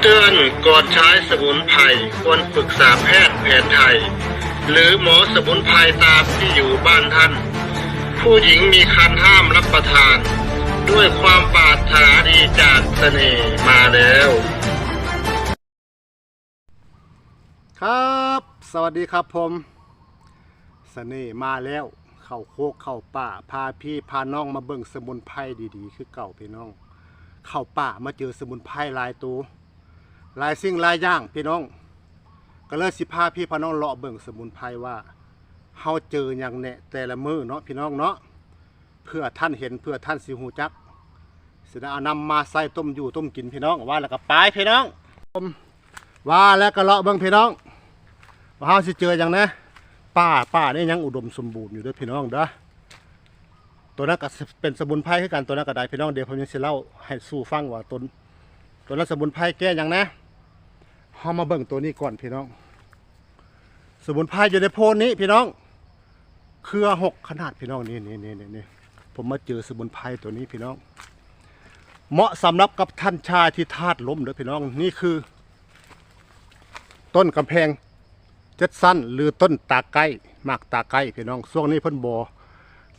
เตือนก่อนใช้สมุนไพรควรปรึกษาแพทย์แผนไทย หรือหมอสมุนไพรตามที่อยู่บ้านท่าน ผู้หญิงมีคันห้ามรับประทาน ด้วยความปรารถนาดีจากเสน่ห์มาแล้ว ครับ สวัสดีครับผมเสน่ห์มาแล้ว เข้าโคกเข้าป่า พาพี่พาน้องมาเบิ่งสมุนไพรดีๆ คือเก่าพี่น้องเข้าป่ามาเจอสมุนไพรลายตัว หลายสิ่งหลายอย่างพี่น้อง ก็เลยสิพาพี่พาน้องเลาะเบิ่งสมุนไพรว่าเฮาเจออย่างแน่แต่ละมือเนาะพี่น้องเนาะเพื่อท่านเห็นเพื่อท่านสิหูจักสิได้เอานำมาใส่ต้มอยู่ต้มกินพี่น้องว่าแล้วก็ไปพี่น้องผมว่าแล้วก็เลาะเบิ่งพี่น้องว่าเฮาสิเจออย่างนะป่าป่านี่ยังอุดมสมบูรณ์อยู่ด้วยพี่น้องเด้อตัวนั้นก็เป็นสมุนไพรคือกันตัวนั้นก็ได้พี่น้องเดี๋ยวผมยังสิเล่าให้สู่ฟังว่าต้นตัวนั้นสมุนไพรแก้หยังนะ เฮามาเบิ่งตัวนี้ก่อนพี่น้อง สมุนไพรอยู่ในโพนนี้พี่น้อง เครือหกขนาดพี่น้องนี่นี่นี่นี่ผมมาเจอสมุนไพรตัวนี้พี่น้อง เหมาะสำหรับกับท่านชายที่ธาตุล้มเด้อพี่น้องนี่คือ ต้นกำแพงเจ็ดสั้นหรือต้นตาไก่หมากตาไก่พี่น้องช่วงนี้เพิ่นบอ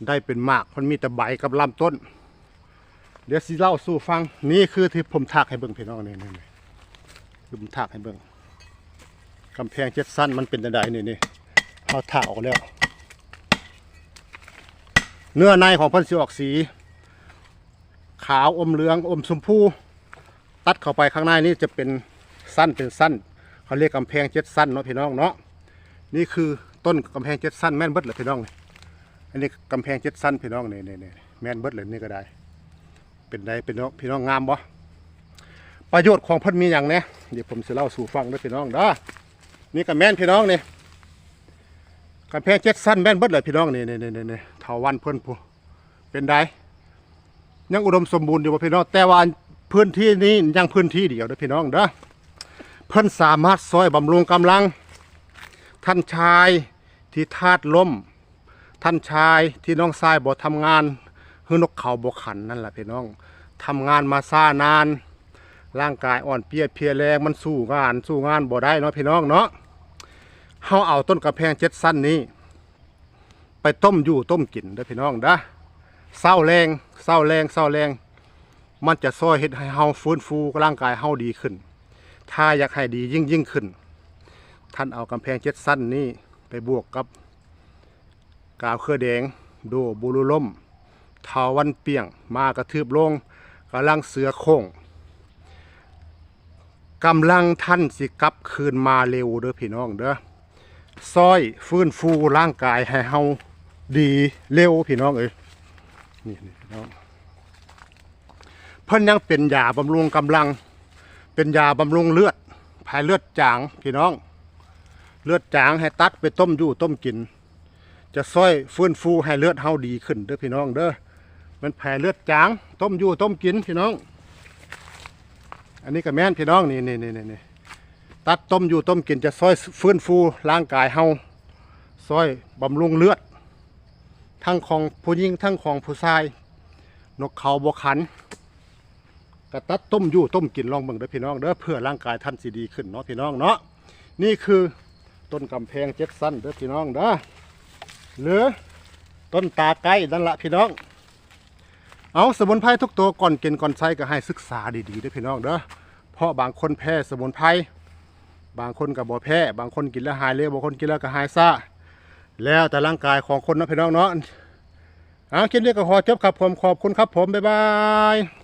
ได้เป็นหมากมันมีแต่ใบกับลำต้น เดี๋ยวสิเล่าสู่ฟังนี่คือที่ผมถักให้เบิ่งพี่น้องนี่นี่ คือผมถักให้เบิ่งกำแพงเจ็ดสั้นมันเป็นใดๆนี่นี่เขาถักออกแล้ว เนื้อในของเพิ่นสิออกสี ขาวอมเหลืองอมชมพูตัดเข้าไปข้างในนี่จะเป็นสั้นเป็นสั้น เขาเรียกกำแพงเจ็ดสั้นเนาะพี่น้องเนาะนี่คือต้นกำแพงเจ็ดสั้นแม่นเบิดเลยพี่น้องอันนี้กำแพงเจ็ดสั้นพี่น้องเนี่นี่นี่แม่นเบิดเลยนี่ก็ได้ เป็นไดเป็นพี่น้องงามบ่ ประโยชน์ของเพิ่นมีอย่างเนี้ยเดี๋ยวผมจะเล่าสู่ฟังด้วยพี่น้องเด้อนี่ก็แม่นพี่น้องนี่กำแพงเจ็ดสั้นแม่นเบิดเลยพี่น้องนี่นี่นี่นี่นี่เถาวันเพิ่อนผู้เป็นได้ยังอุดมสมบูรณ์อยู่พี่น้องแต่ว่าพื้นที่นี้ยังพื้นที่เดียวเด้อพี่น้องเด้อเพิ่อนสามารถซอยบำรุงกำลัง ท่านชายที่ธาตุล้ม ท่านชายที่น้องทรายบ่ทำงาน คือนกเขาบ่ขันนั่นแหละพี่น้องทำงานมาซ่านาน ร่างกายอ่อนเปียเพลียแรงมันสู้งานสู้งานบ่ได้เนาะพี่น้องเนาะเฮาเอาต้นกระแพงเจ็ดสั้นนี้ ไปต้มอยู่ต้มกินเด้อพี่น้องเด้อเศร้าแรงเศร้าแรงเศร้าแรง มันจะซอยเฮ็ดให้เฮาฟื้นฟูร่างกายเฮาดีขึ้น ถ้าอยากให้ดียิ่งยิ่งขึ้น ท่านเอากำแพงเจ็ดสั้นนี้ไปบวกกับกาวเครือแดงโดบุรุล่มเทาวันเปียงมากระทืบลงกำลังเสือโค้ง กำลังท่านสิกลับคืนมาเร็วเด้อพี่น้องเด้อซอยฟื้นฟูร่างกายให้เฮาดีเร็วพี่น้องเอ้ยนี่นี่พี่น้องเพิ่นยังเป็นยาบำรุงกำลัง เป็นยาบำรุงเลือดภายเลือดจางพี่น้อง เลือดจางให้ตัดไปต้มอยู่ต้มกิน จะช่วยฟื้นฟูให้เลือดเฮาดีขึ้นเด้อพี่น้องเด้อมันแผ่เลือดจาง ต้มอยู่ต้มกินพี่น้อง อันนี้ก็แม่นพี่น้องนี่นี่นี่นี่นี่ตัดต้มอยู่ต้มกินจะช่วยฟื้นฟูร่างกายเฮาช่วยบำรุงเลือด ทั้งของผู้หญิงทั้งของผู้ชาย นกเขาบกขันกระตัดต้มอยู่ต้มกินลองเบิ่งเด้อพี่น้องเด้อเพื่อร่างกายท่านสิดีขึ้นเนาะพี่น้องเนาะนี่คือต้นกำแพงเจ็ดสั้นเด้อพี่น้องเด้อหรือต้นตาไก่นั่นละพี่น้อง เอาสมุนไพรทุกตัวก่อนกินก่อนใช้ก็ให้ศึกษาดีๆด้วยพี่น้องเด้อเพราะบางคนแพ้สมุนไพรบางคนกับบ่แพ้ บางคนกินแล้วหายเร็วบางคนกินแล้วก็หายซ่าแล้วแต่ร่างกายของคนนะพี่น้องเนาะเอาคลิปนี้ก็ขอจบครับผมขอบคุณครับผมบ๊ายบาย